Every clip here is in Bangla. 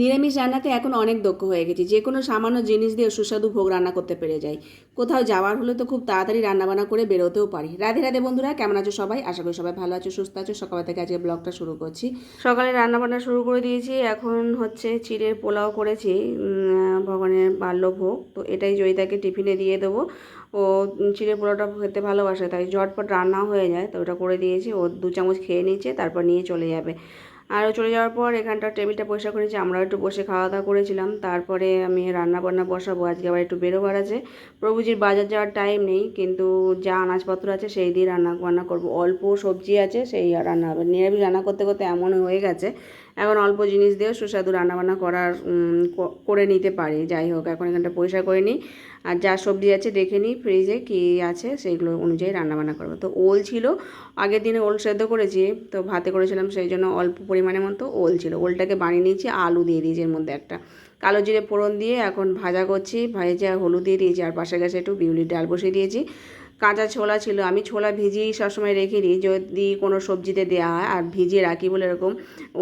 নিরামিষ রান্নাতে এখন অনেক দক্ষ হয়ে গেছি। যে কোনো সামান্য জিনিস দিয়ে সুস্বাদু ভোগ রান্না করতে পেরে যাই। কোথাও যাওয়ার হলে তো খুব তাড়াতাড়ি রান্নাবান্না করে বেরোতেও পারি। রাধে রাধে বন্ধুরা, কেমন আছো সবাই? আশা করি সবাই ভালো আছো, সুস্থ আছো। সকাল থেকে আজকে ব্লগটা শুরু করছি। সকালে রান্নাবান্না শুরু করে দিয়েছি। এখন হচ্ছে চিড়ের পোলাও করেছি। ভগবানের বাল্যভোগ তো এটাই জয়িতাকে টিফিনে দিয়ে দেবো। ও চিড়ে পোলাওটা খেতে ভালোবাসে, তাই ঝটপট রান্না হয়ে যায়। তো ওটা করে দিয়েছি। ও দু চামচ খেয়ে নিচ্ছে তারপর নিয়ে চলে যাবে। আর ও চলে যাওয়ার পর এখানটা টেবিলটা পরিষ্কার করেছি, আমরাও একটু বসে খাওয়া দাওয়া করেছিলাম। তারপরে আমি রান্না বান্না বসাবো, আজকে আবার একটু বেরোবার আছে। প্রভুজির বাজার যাওয়ার টাইম নেই, কিন্তু যা আনাজপত্র আছে সেই দিয়ে রান্না বান্না করব। অল্প সবজি আছে, সেই রান্না হবে। নিরামিষ রান্না করতে করতে এমন হয়ে গেছে। এখন অল্প জিনিস দিয়েও সুস্বাদু রান্নাবান্না করার করে নিতে পারি। যাই হোক, এখন এখানটা পরিষ্কার করে নিই। আর যা সবজি আছে দেখে নিই ফ্রিজে কী আছে সেইগুলো অনুযায়ী রান্নাবান্না করব। তো ওল ছিল, আগের দিনে ওল সেদ্ধ করেছি, তো ভাতে করেছিলাম, সেই জন্য অল্প পরিমাণের মতো ওল ছিল। ওলটাকে বানিয়ে নিয়েছি, আলু দিয়ে দিয়েছি এর মধ্যে একটা। কালো জিরে ফোড়ন দিয়ে এখন ভাজা করছি, ভেজে হলুদ দিয়ে দিয়েছি, আর পাশে গেছে একটু বিউলির ডাল বসিয়ে দিয়েছি। কাঁচা ছোলা ছিল, আমি ছোলা ভিজিয়েই সবসময় রেখে দিই যদি কোনো সবজিতে দেওয়া হয় আর ভিজিয়ে রাখি বলে এরকম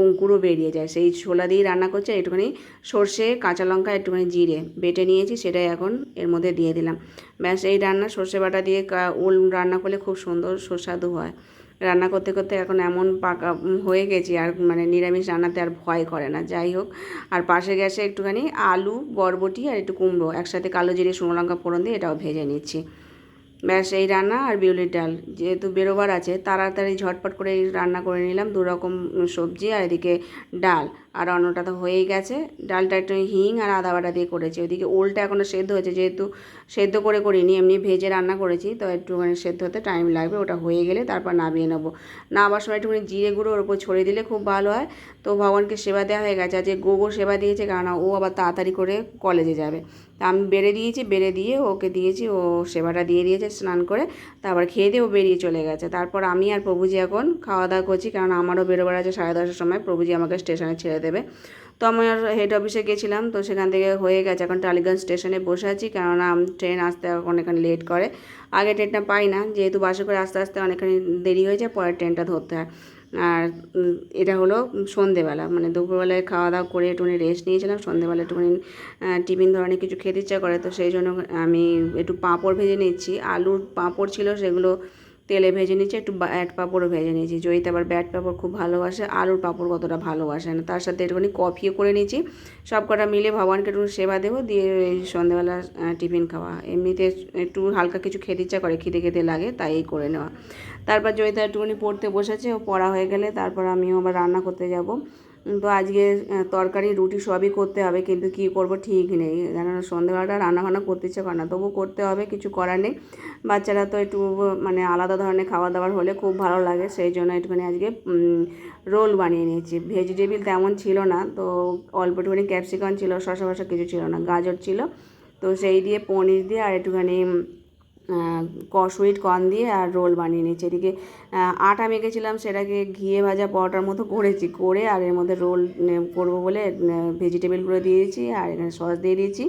অঙ্কুরও বেরিয়ে যায়। সেই ছোলা দিয়েই রান্না করছে একটুখানি সর্ষে, কাঁচা লঙ্কা, একটুখানি জিরে বেটে নিয়েছি, সেটাই এখন এর মধ্যে দিয়ে দিলাম। ব্যাস, এই রান্না সর্ষে বাটা দিয়ে ওল রান্না করলে খুব সুন্দর সুস্বাদু হয়। রান্না করতে করতে এখন এমন পাকা হয়ে গেছি আর মানে নিরামিষ রান্নাতে আর ভয় করে না, যাই হোক। আর পাশে গ্যাসে একটুখানি আলু, বরবটি আর একটু কুমড়ো, একসাথে কালো জিরে, শুকনো লঙ্কা ফোড়ন দিয়ে এটাও ভেজে নিচ্ছি। ব্যাস, এই রান্না আর বিউলির ডাল। যেহেতু বেরোবার আছে, তাড়াতাড়ি ঝটপট করে রান্না করে নিলাম দু রকম সবজি আর এদিকে ডাল। আর অন্যটা তো হয়েই গেছে। ডালটা একটু হিং আর আদা বাটা দিয়ে করেছি। ওদিকে ওলটা এখনও সেদ্ধ হয়েছে, যেহেতু সেদ্ধ করে করিনি, এমনি ভেজে রান্না করেছি, তো একটুখানি সেদ্ধ হতে টাইম লাগবে, ওটা হয়ে গেলে তারপর নামিয়ে নেব। নামার সময় একটুখানি জিরে গুঁড়ো ওর উপর ছড়িয়ে দিলে খুব ভালো হয়। তো ভগবানকে সেবা দেওয়া হয়ে গেছে। আর আজকে গোগো সেবা দিয়েছে কারণ ও আবার তাড়াতাড়ি করে কলেজে যাবে। তা আমি বেড়ে দিয়েছি, বেড়ে দিয়ে ওকে দিয়েছি, ও সেবাটা দিয়ে দিয়েছে স্নান করে। তারপর খেয়ে দিয়ে ও বেরিয়ে চলে গেছে। তারপর আমি আর প্রভুজি এখন খাওয়া দাওয়া করছি কারণ আমারও বেরোবার আছে সাড়ে দশটার সময়। প্রভুজি আমাকে স্টেশনে ছেড়ে দেবে। তো আমার হেড অফিসে গেছিলাম, তো সেখান থেকে হয়ে গেছে। এখন টালিগঞ্জ স্টেশনে বসে আছি, কেননা ট্রেন আসতে এখন অনেকখানি লেট করে। আগে ট্রেনটা পাই না, যেহেতু বাসে করে আস্তে আস্তে অনেকখানি দেরি হয়ে যায় পরে ট্রেনটা ধরতে হয়। আর এটা হলো সন্ধেবেলা মানে দুপুরবেলায় খাওয়া দাওয়া করে একটুখানি রেস্ট নিয়েছিলাম। সন্ধেবেলা একটুখানি টিফিন ধরনের কিছু খেতে ইচ্ছা করে, তো সেই জন্য আমি একটু পাঁপড় ভেজে নিচ্ছি। আলুর পাঁপড় ছিল, সেগুলো তেলে ভেজে নিয়েছি, একটু ব্যাট পাঁপড়ও ভেজে নিয়েছি। জয়িতা আবার ব্যাট পাঁপড় খুব ভালোবাসে, আলুর পাঁপড় কতটা ভালোবাসে না, তার সাথে একটুখানি কফিও করে নিয়েছি। সব কটা মিলে ভগবানকে একটু সেবা দেবো, দিয়ে সন্ধ্যেবেলা টিফিন খাওয়া। এমনিতে একটু হালকা কিছু খেতে ইচ্ছা করে, খিদে খেতে লাগে, তাই এই করে নেওয়া। তারপর জয়িতা একটুখানি পড়তে বসেছে, ও পড়া হয়ে গেলে তারপর আমিও আবার রান্না করতে যাব। তো আজকে তরকারি, রুটি সবই করতে হবে, কিন্তু কি করব ঠিক নেই। কেননা সন্ধ্যেবেলাটা রান্না বান্না করতে ইচ্ছে করে না তবু করতে হবে, কিছু করার নেই। বাচ্চারা তো একটু মানে আলাদা ধরনের খাবার দাবার হলে খুব ভালো লাগে, সেই জন্য একটুখানি আজকে রোল বানিয়ে নিয়েছি। ভেজিটেবিল তেমন ছিল না, তো অল্প একটুখানি ক্যাপসিকাম ছিল, শসা ফসা কিছু ছিল না, গাজর ছিল। তো সেই দিয়ে পনির দিয়ে আর একটুখানি সুইট কর্ন দিয়ে আর রোল বানিয়ে নিয়েছি। এদিকে আটা মেখেছিলাম, সেটাকে ঘিয়ে ভাজা পরোটার মতো করেছি, করে আর এর মধ্যে রোল করব বলে ভেজিটেবলগুলো দিয়েছি আর এখানে সস দিয়ে দিয়েছি।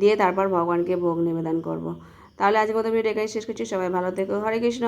দিয়ে তারপর ভগবানকে ভোগ নিবেদন করব। তাহলে আজকে মতো ভিডিও এখানে শেষ করছি। সবাই ভালো থেকো। হরে কৃষ্ণ।